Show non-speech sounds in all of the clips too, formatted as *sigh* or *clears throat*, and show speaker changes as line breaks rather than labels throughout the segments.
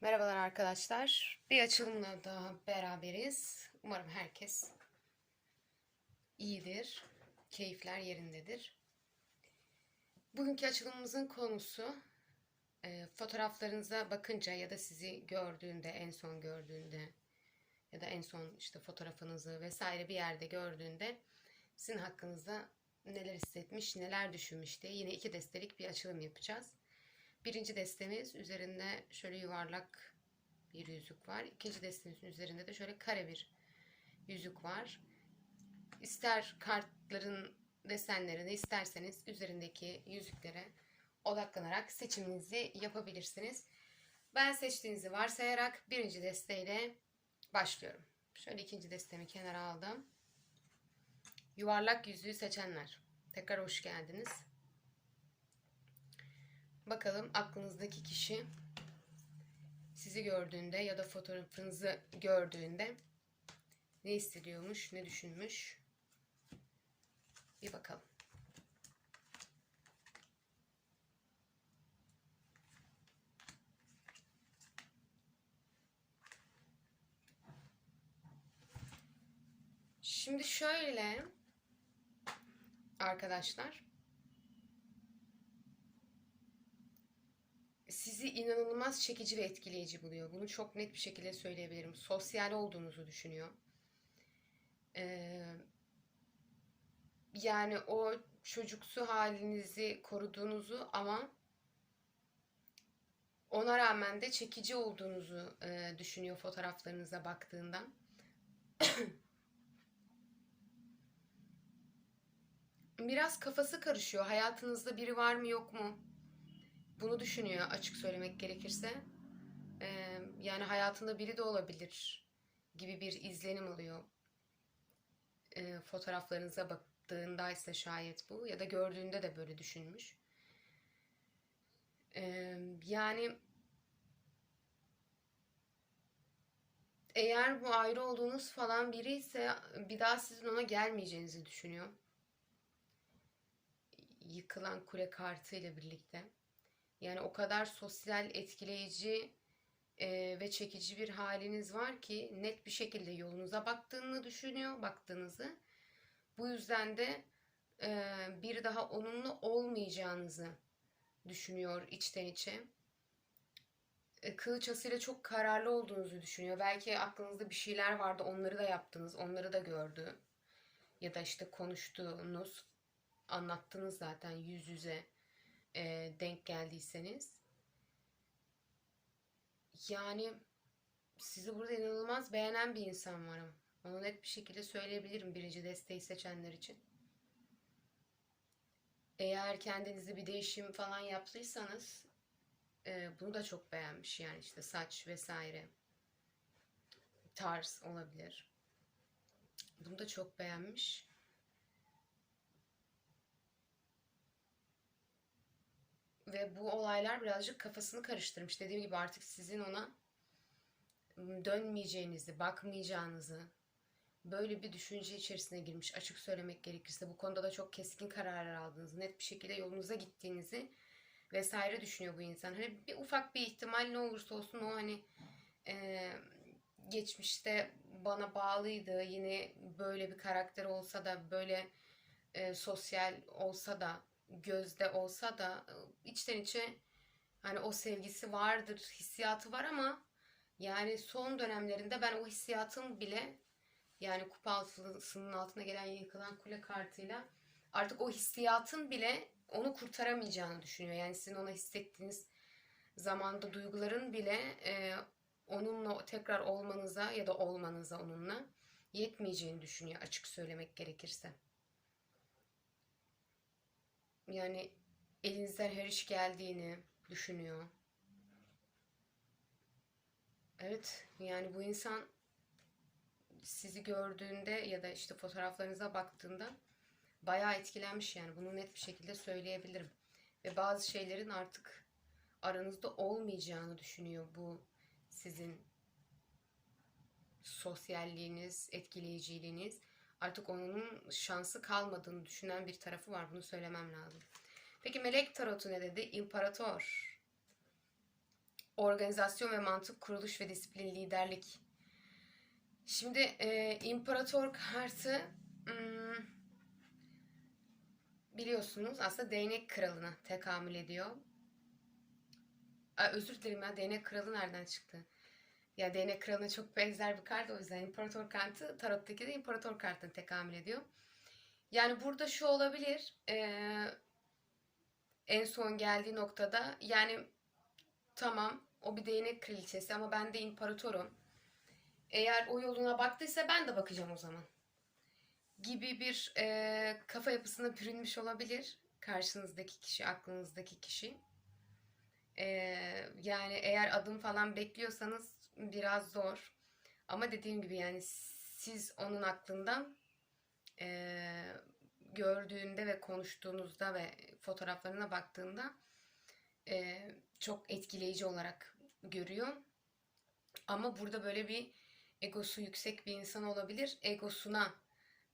Merhabalar arkadaşlar. Bir açılımla daha beraberiz. Umarım herkes iyidir. Keyifler yerindedir. Bugünkü açılımımızın konusu e, fotoğraflarınıza bakınca ya da sizi gördüğünde, en son gördüğünde ya da en son işte fotoğrafınızı vesaire bir yerde gördüğünde sizin hakkınızda neler hissetmiş, neler düşünmüş diye yine iki destelik bir açılım yapacağız. Birinci destemiz üzerinde şöyle yuvarlak bir yüzük var. İkinci destemizin üzerinde de şöyle kare bir yüzük var. İster kartların desenlerini isterseniz üzerindeki yüzüklere odaklanarak seçiminizi yapabilirsiniz. Ben seçtiğinizi varsayarak birinci desteğiyle başlıyorum. Şöyle ikinci destemi kenara aldım. Yuvarlak yüzüğü seçenler. Tekrar hoş geldiniz. Bakalım aklınızdaki kişi sizi gördüğünde ya da fotoğrafınızı gördüğünde ne hissediyormuş, ne düşünmüş? Bir bakalım. Şimdi şöyle arkadaşlar sizi inanılmaz çekici ve etkileyici buluyor. Bunu çok net bir şekilde söyleyebilirim. Sosyal olduğunuzu düşünüyor. Ee, yani o çocuksu halinizi koruduğunuzu ama ona rağmen de çekici olduğunuzu e, düşünüyor fotoğraflarınıza baktığında. *coughs* Biraz kafası karışıyor. Hayatınızda biri var mı yok mu? Bunu düşünüyor açık söylemek gerekirse. Ee, yani hayatında biri de olabilir gibi bir izlenim alıyor. Ee, fotoğraflarınıza baktığındaysa şayet bu ya da gördüğünde de böyle düşünmüş. Ee, yani eğer bu ayrı olduğunuz falan biri ise bir daha sizin ona gelmeyeceğinizi düşünüyor. Yıkılan kule kartı ile birlikte. Yani o kadar sosyal, etkileyici e, ve çekici bir haliniz var ki net bir şekilde yolunuza baktığını düşünüyor, baktığınızı. Bu yüzden de e, bir daha onunla olmayacağınızı düşünüyor içten içe. E, kılıç çok kararlı olduğunuzu düşünüyor. Belki aklınızda bir şeyler vardı, onları da yaptınız, onları da gördü. Ya da işte konuştuğunuz, anlattınız zaten yüz yüze e, denk geldiyseniz. Yani sizi burada inanılmaz beğenen bir insan var ama. Onu net bir şekilde söyleyebilirim birinci desteği seçenler için. Eğer kendinizi bir değişim falan yaptıysanız e, bunu da çok beğenmiş yani işte saç vesaire tarz olabilir. Bunu da çok beğenmiş. Ve bu olaylar birazcık kafasını karıştırmış. Dediğim gibi artık sizin ona dönmeyeceğinizi, bakmayacağınızı, böyle bir düşünce içerisine girmiş. Açık söylemek gerekirse bu konuda da çok keskin kararlar aldığınızı, net bir şekilde yolunuza gittiğinizi vesaire düşünüyor bu insan. Hani bir ufak bir ihtimal ne olursa olsun o hani e, geçmişte bana bağlıydı. Yine böyle bir karakter olsa da böyle e, sosyal olsa da gözde olsa da içten içe hani o sevgisi vardır, hissiyatı var ama yani son dönemlerinde ben o hissiyatın bile yani kupa altısının altına gelen yıkılan kule kartıyla artık o hissiyatın bile onu kurtaramayacağını düşünüyor. Yani sizin ona hissettiğiniz zamanda duyguların bile e, onunla tekrar olmanıza ya da olmanıza onunla yetmeyeceğini düşünüyor açık söylemek gerekirse. Yani elinizden her iş geldiğini düşünüyor. Evet, yani bu insan sizi gördüğünde ya da işte fotoğraflarınıza baktığında bayağı etkilenmiş yani bunu net bir şekilde söyleyebilirim. Ve bazı şeylerin artık aranızda olmayacağını düşünüyor bu sizin sosyalliğiniz, etkileyiciliğiniz. Artık onun şansı kalmadığını düşünen bir tarafı var. Bunu söylemem lazım. Peki melek tarotu ne dedi? İmparator. organizasyon ve mantık, kuruluş ve disiplin, liderlik. Şimdi e, imparator kartı hmm, biliyorsunuz aslında değnek kralına tekamül ediyor. Ay, özür dilerim ya değnek kralı nereden çıktı? Ya değnek kralına çok benzer bir kart o yüzden imparator kartı tarottaki de imparator kartına tekamül ediyor. Yani burada şu olabilir. eee, en son geldiği noktada yani tamam o bir değnek kraliçesi ama ben de imparatorum. Eğer o yoluna baktıysa ben de bakacağım o zaman. Gibi bir eee, kafa yapısına bürünmüş olabilir karşınızdaki kişi, aklınızdaki kişi. Eee, yani eğer adım falan bekliyorsanız biraz zor. Ama dediğim gibi yani siz onun aklından eee, gördüğünde ve konuştuğunuzda ve fotoğraflarına baktığında eee, çok etkileyici olarak görüyor. Ama burada böyle bir egosu yüksek bir insan olabilir. Egosuna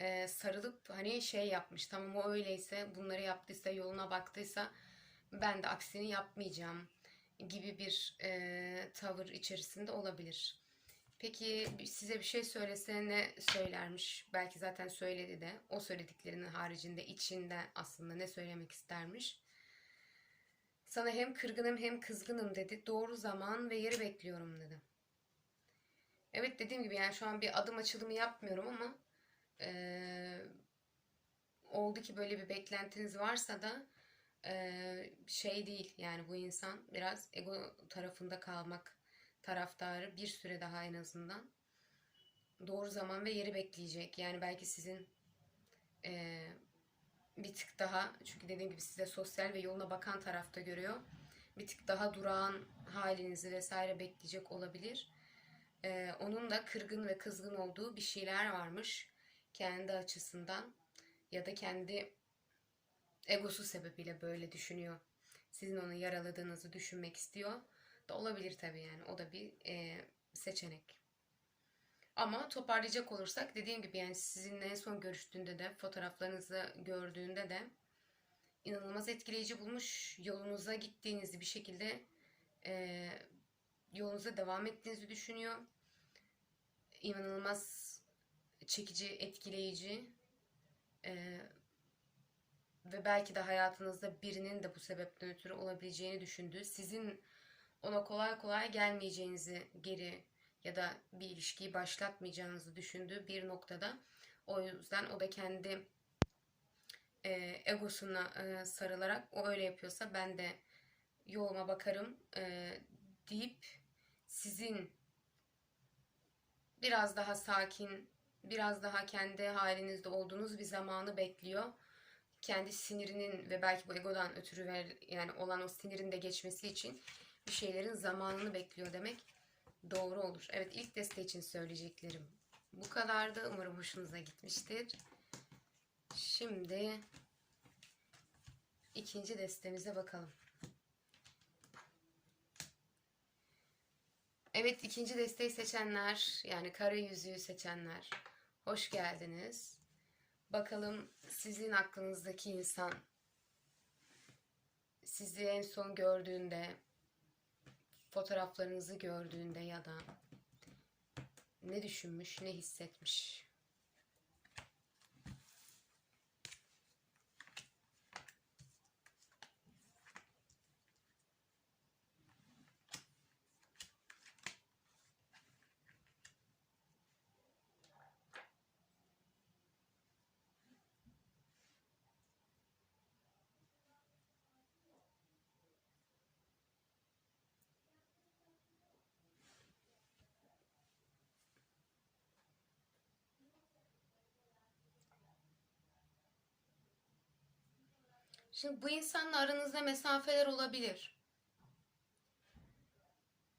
eee, sarılıp hani şey yapmış. Tamam o öyleyse bunları yaptıysa yoluna baktıysa ben de aksini yapmayacağım gibi bir eee, tavır içerisinde olabilir. Peki size bir şey söylese ne söylermiş? Belki zaten söyledi de. O söylediklerinin haricinde içinde aslında ne söylemek istermiş? Sana hem kırgınım hem kızgınım dedi. Doğru zaman ve yeri bekliyorum dedi. Evet dediğim gibi yani şu an bir adım açılımı yapmıyorum ama eee, oldu ki böyle bir beklentiniz varsa da şey değil yani bu insan biraz ego tarafında kalmak taraftarı bir süre daha en azından doğru zaman ve yeri bekleyecek. Yani belki sizin eee, bir tık daha çünkü dediğim gibi size sosyal ve yoluna bakan tarafta görüyor. Bir tık daha durağan halinizi vesaire bekleyecek olabilir. Eee, onun da kırgın ve kızgın olduğu bir şeyler varmış kendi açısından ya da kendi egosu sebebiyle böyle düşünüyor. Sizin onu yaraladığınızı düşünmek istiyor da olabilir tabii yani. O da bir e, seçenek. Ama toparlayacak olursak dediğim gibi yani sizinle en son görüştüğünde de fotoğraflarınızı gördüğünde de inanılmaz etkileyici bulmuş. Yolunuza gittiğinizi bir şekilde e, yolunuza devam ettiğinizi düşünüyor. İnanılmaz çekici, etkileyici e, ve belki de hayatınızda birinin de bu sebepten ötürü olabileceğini düşündüğü, sizin ona kolay kolay gelmeyeceğinizi geri ya da bir ilişkiyi başlatmayacağınızı düşündüğü bir noktada. O yüzden o da kendi e, egosuna e, sarılarak o öyle yapıyorsa ben de yoluma bakarım e, deyip sizin biraz daha sakin, biraz daha kendi halinizde olduğunuz bir zamanı bekliyor. Kendi sinirinin ve belki bu egodan ötürü ver, yani olan o sinirin de geçmesi için bir şeylerin zamanını bekliyor demek doğru olur. Evet ilk deste için söyleyeceklerim bu kadardı. Umarım hoşunuza gitmiştir. Şimdi ikinci destemize bakalım. Evet ikinci desteği seçenler yani kara yüzüğü seçenler hoş geldiniz. Bakalım sizin aklınızdaki insan sizi en son gördüğünde fotoğraflarınızı gördüğünde ya da ne düşünmüş, ne hissetmiş? Şimdi bu insanla aranızda mesafeler olabilir.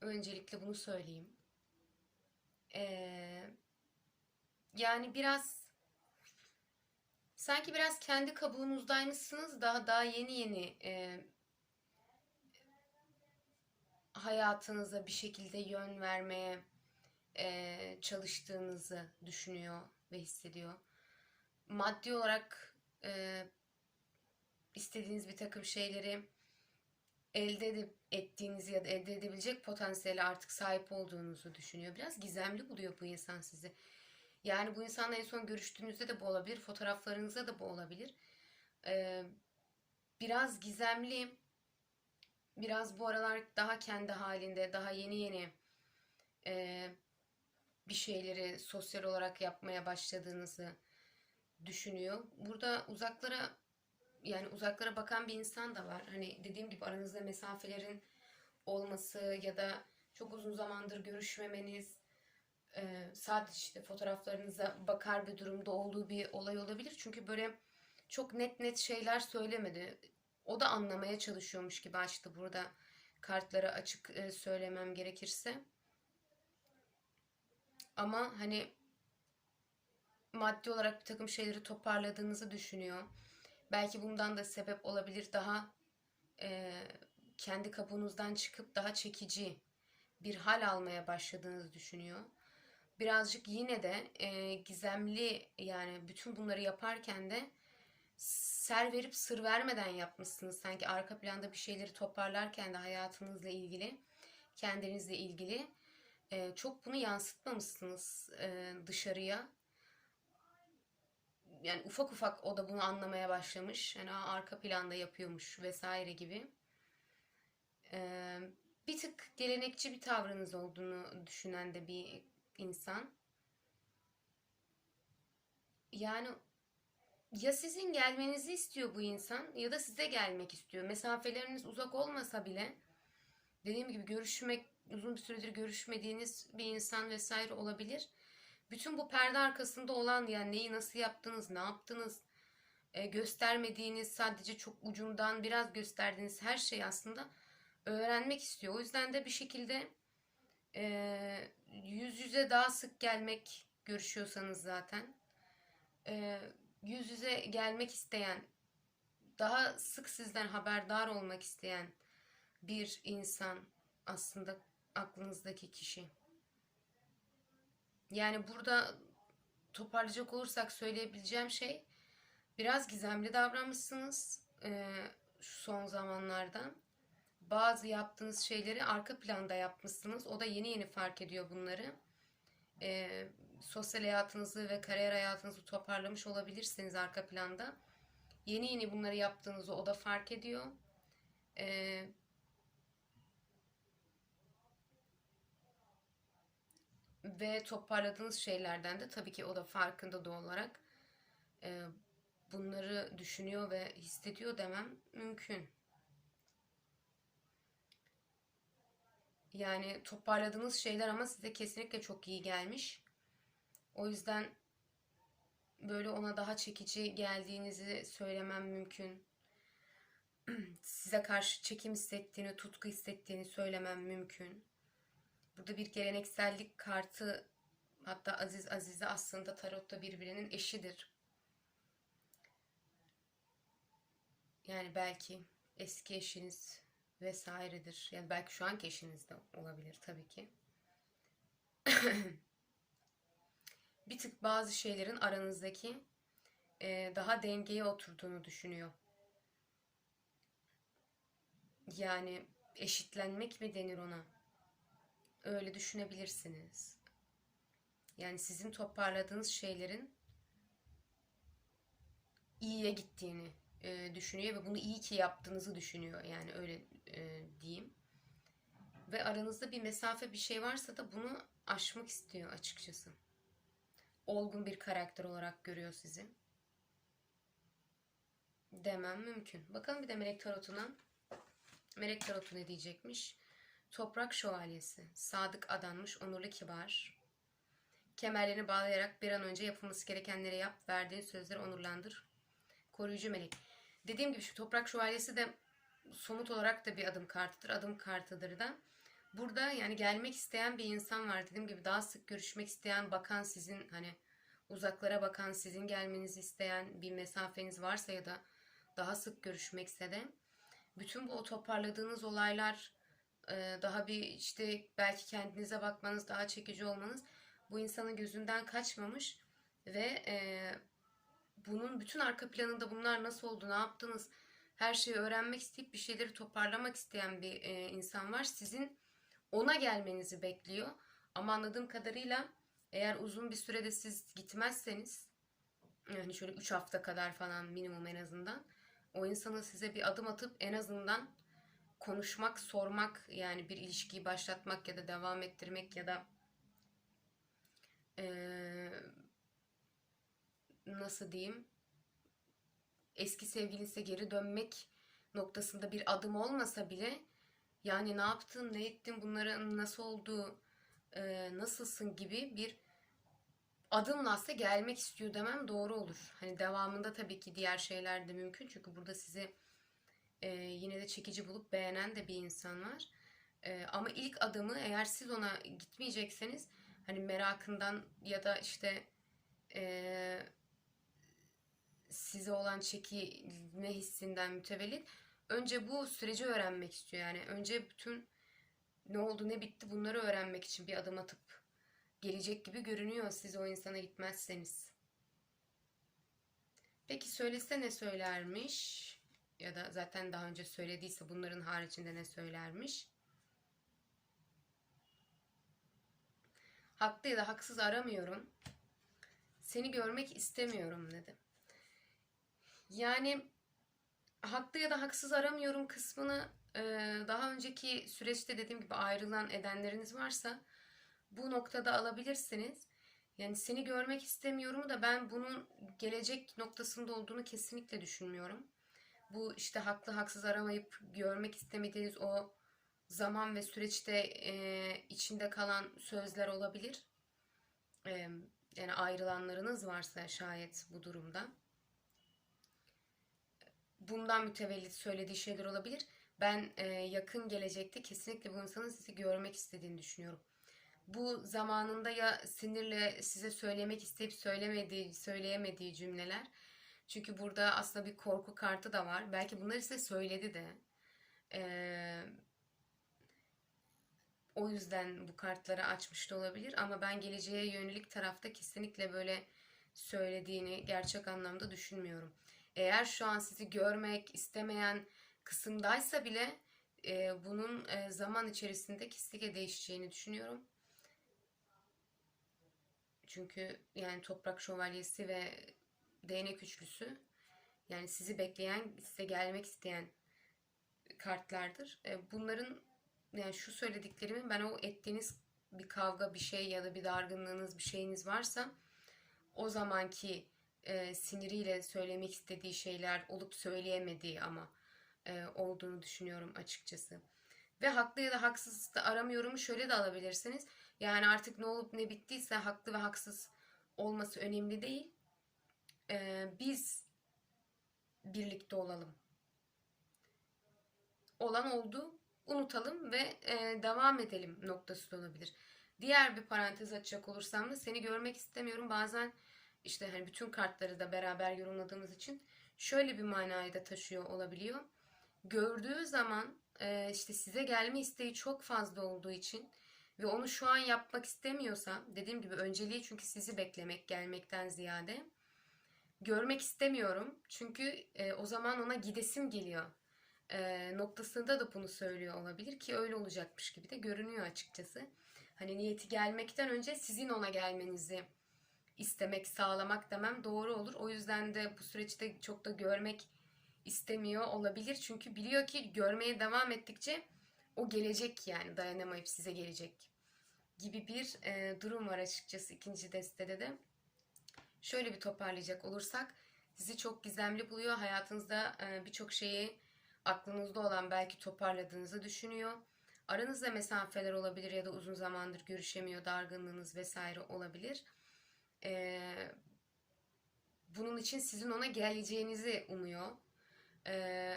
Öncelikle bunu söyleyeyim. Ee, yani biraz sanki biraz kendi kabuğunuzdaymışsınız daha daha yeni yeni e, hayatınıza bir şekilde yön vermeye e, çalıştığınızı düşünüyor ve hissediyor. Maddi olarak e, istediğiniz bir takım şeyleri elde edip ettiğinizi ya da elde edebilecek potansiyele artık sahip olduğunuzu düşünüyor. Biraz gizemli buluyor bu insan sizi. Yani bu insanla en son görüştüğünüzde de bu olabilir, fotoğraflarınızda da bu olabilir. Ee, biraz gizemli, biraz bu aralar daha kendi halinde, daha yeni yeni e, bir şeyleri sosyal olarak yapmaya başladığınızı düşünüyor. Burada uzaklara yani uzaklara bakan bir insan da var. Hani dediğim gibi aranızda mesafelerin olması ya da çok uzun zamandır görüşmemeniz e, sadece işte fotoğraflarınıza bakar bir durumda olduğu bir olay olabilir. Çünkü böyle çok net net şeyler söylemedi. O da anlamaya çalışıyormuş gibi açtı burada kartlara açık e, söylemem gerekirse. Ama hani maddi olarak bir takım şeyleri toparladığınızı düşünüyor. Belki bundan da sebep olabilir daha e, kendi kabuğunuzdan çıkıp daha çekici bir hal almaya başladığınızı düşünüyor. Birazcık yine de e, gizemli yani bütün bunları yaparken de ser verip sır vermeden yapmışsınız. Sanki arka planda bir şeyleri toparlarken de hayatınızla ilgili, kendinizle ilgili e, çok bunu yansıtmamışsınız e, dışarıya yani ufak ufak o da bunu anlamaya başlamış. Yani "Aa, arka planda yapıyormuş vesaire gibi. Ee, bir tık gelenekçi bir tavrınız olduğunu düşünen de bir insan. Yani ya sizin gelmenizi istiyor bu insan ya da size gelmek istiyor. Mesafeleriniz uzak olmasa bile dediğim gibi görüşmek uzun bir süredir görüşmediğiniz bir insan vesaire olabilir bütün bu perde arkasında olan yani neyi nasıl yaptınız, ne yaptınız, e, göstermediğiniz sadece çok ucundan biraz gösterdiğiniz her şey aslında öğrenmek istiyor. O yüzden de bir şekilde e, yüz yüze daha sık gelmek görüşüyorsanız zaten e, yüz yüze gelmek isteyen daha sık sizden haberdar olmak isteyen bir insan aslında aklınızdaki kişi. Yani burada toparlayacak olursak söyleyebileceğim şey biraz gizemli davranmışsınız e, şu son zamanlarda. Bazı yaptığınız şeyleri arka planda yapmışsınız. O da yeni yeni fark ediyor bunları. E, sosyal hayatınızı ve kariyer hayatınızı toparlamış olabilirsiniz arka planda. Yeni yeni bunları yaptığınızı o da fark ediyor. E, ve toparladığınız şeylerden de tabii ki o da farkında doğal olarak e, bunları düşünüyor ve hissediyor demem mümkün. Yani toparladığınız şeyler ama size kesinlikle çok iyi gelmiş. O yüzden böyle ona daha çekici geldiğinizi söylemem mümkün. *clears throat* Size karşı çekim hissettiğini, tutku hissettiğini söylemem mümkün. Burada bir geleneksellik kartı hatta Aziz Azize aslında tarotta birbirinin eşidir. Yani belki eski eşiniz vesairedir. Yani belki şu anki eşiniz de olabilir tabii ki. *coughs* bir tık bazı şeylerin aranızdaki e, daha dengeye oturduğunu düşünüyor. Yani eşitlenmek mi denir ona? Öyle düşünebilirsiniz. Yani sizin toparladığınız şeylerin iyiye gittiğini e, düşünüyor ve bunu iyi ki yaptığınızı düşünüyor. Yani öyle e, diyeyim. Ve aranızda bir mesafe bir şey varsa da bunu aşmak istiyor açıkçası. Olgun bir karakter olarak görüyor sizi. Demem mümkün. Bakalım bir de Melek Tarot'una. Melek Tarot'u ne diyecekmiş? Toprak şövalyesi, sadık adanmış, onurlu kibar. Kemerlerini bağlayarak bir an önce yapılması gerekenleri yap, verdiğin sözleri onurlandır. Koruyucu melek. Dediğim gibi şu toprak şövalyesi de somut olarak da bir adım kartıdır, adım kartıdır da. Burada yani gelmek isteyen bir insan var. Dediğim gibi daha sık görüşmek isteyen, bakan sizin hani uzaklara bakan, sizin gelmenizi isteyen bir mesafeniz varsa ya da daha sık görüşmekse de bütün bu o toparladığınız olaylar daha bir işte belki kendinize bakmanız, daha çekici olmanız bu insanın gözünden kaçmamış ve e, bunun bütün arka planında bunlar nasıl oldu, ne yaptınız, her şeyi öğrenmek isteyip bir şeyleri toparlamak isteyen bir e, insan var. Sizin ona gelmenizi bekliyor. Ama anladığım kadarıyla eğer uzun bir sürede siz gitmezseniz yani şöyle 3 hafta kadar falan minimum en azından o insanın size bir adım atıp en azından konuşmak, sormak yani bir ilişkiyi başlatmak ya da devam ettirmek ya da eee, nasıl diyeyim eski sevgilinize geri dönmek noktasında bir adım olmasa bile yani ne yaptın, ne ettin, bunların nasıl olduğu, eee, nasılsın gibi bir adımla aslında gelmek istiyor demem doğru olur. Hani devamında tabii ki diğer şeyler de mümkün. Çünkü burada sizi e, yine de çekici bulup beğenen de bir insan var. E, ama ilk adımı eğer siz ona gitmeyecekseniz hani merakından ya da işte e, size olan çekilme hissinden mütevellit önce bu süreci öğrenmek istiyor. Yani önce bütün ne oldu ne bitti bunları öğrenmek için bir adım atıp gelecek gibi görünüyor siz o insana gitmezseniz. Peki söylese ne söylermiş? Ya da zaten daha önce söylediyse bunların haricinde ne söylermiş? Haklı ya da haksız aramıyorum. Seni görmek istemiyorum dedi. Yani haklı ya da haksız aramıyorum kısmını e, daha önceki süreçte dediğim gibi ayrılan edenleriniz varsa bu noktada alabilirsiniz. Yani seni görmek istemiyorum da ben bunun gelecek noktasında olduğunu kesinlikle düşünmüyorum. Bu işte haklı haksız aramayıp görmek istemediğiniz o zaman ve süreçte e, içinde kalan sözler olabilir. E, yani ayrılanlarınız varsa şayet bu durumda. Bundan mütevellit söylediği şeyler olabilir. Ben e, yakın gelecekte kesinlikle bu insanın sizi görmek istediğini düşünüyorum bu zamanında ya sinirle size söylemek isteyip söylemediği, söyleyemediği cümleler. Çünkü burada aslında bir korku kartı da var. Belki bunları size söyledi de. Ee, o yüzden bu kartları açmış da olabilir. Ama ben geleceğe yönelik tarafta kesinlikle böyle söylediğini gerçek anlamda düşünmüyorum. Eğer şu an sizi görmek istemeyen kısımdaysa bile e, bunun e, zaman içerisinde kesinlikle değişeceğini düşünüyorum. Çünkü yani toprak şövalyesi ve değnek üçlüsü yani sizi bekleyen, size gelmek isteyen kartlardır. E, bunların yani şu söylediklerimi ben o ettiğiniz bir kavga, bir şey ya da bir dargınlığınız, bir şeyiniz varsa o zamanki e, siniriyle söylemek istediği şeyler olup söyleyemediği ama e, olduğunu düşünüyorum açıkçası. Ve haklı ya da haksız da aramıyorumu şöyle de alabilirsiniz. Yani artık ne olup ne bittiyse haklı ve haksız olması önemli değil. Ee, biz birlikte olalım. Olan oldu, unutalım ve e, devam edelim noktası da olabilir. Diğer bir parantez açacak olursam da seni görmek istemiyorum. Bazen işte hani bütün kartları da beraber yorumladığımız için şöyle bir manayı da taşıyor olabiliyor. Gördüğü zaman e, işte size gelme isteği çok fazla olduğu için ve onu şu an yapmak istemiyorsa dediğim gibi önceliği çünkü sizi beklemek gelmekten ziyade görmek istemiyorum çünkü e, o zaman ona gidesim geliyor e, noktasında da bunu söylüyor olabilir ki öyle olacakmış gibi de görünüyor açıkçası. Hani niyeti gelmekten önce sizin ona gelmenizi istemek, sağlamak demem doğru olur. O yüzden de bu süreçte çok da görmek istemiyor olabilir. Çünkü biliyor ki görmeye devam ettikçe o gelecek yani dayanamayıp size gelecek gibi bir e, durum var açıkçası ikinci destede de. Şöyle bir toparlayacak olursak sizi çok gizemli buluyor. Hayatınızda e, birçok şeyi aklınızda olan belki toparladığınızı düşünüyor. Aranızda mesafeler olabilir ya da uzun zamandır görüşemiyor, dargınlığınız vesaire olabilir. E, bunun için sizin ona geleceğinizi umuyor. E,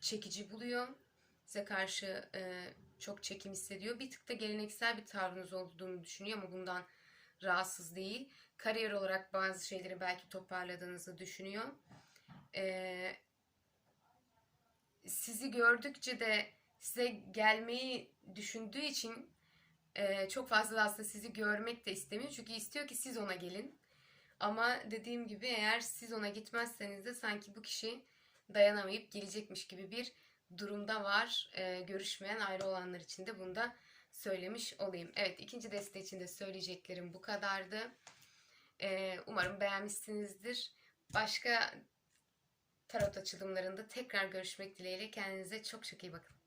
çekici buluyor. Size karşı çok çekim hissediyor. Bir tık da geleneksel bir tavrınız olduğunu düşünüyor ama bundan rahatsız değil. Kariyer olarak bazı şeyleri belki toparladığınızı düşünüyor. Ee, sizi gördükçe de size gelmeyi düşündüğü için e, çok fazla aslında sizi görmek de istemiyor. Çünkü istiyor ki siz ona gelin. Ama dediğim gibi eğer siz ona gitmezseniz de sanki bu kişi dayanamayıp gelecekmiş gibi bir durumda var. Ee, görüşmeyen ayrı olanlar için de bunu da söylemiş olayım. Evet ikinci deste için de söyleyeceklerim bu kadardı. Ee, umarım beğenmişsinizdir. Başka tarot açılımlarında tekrar görüşmek dileğiyle kendinize çok çok iyi bakın.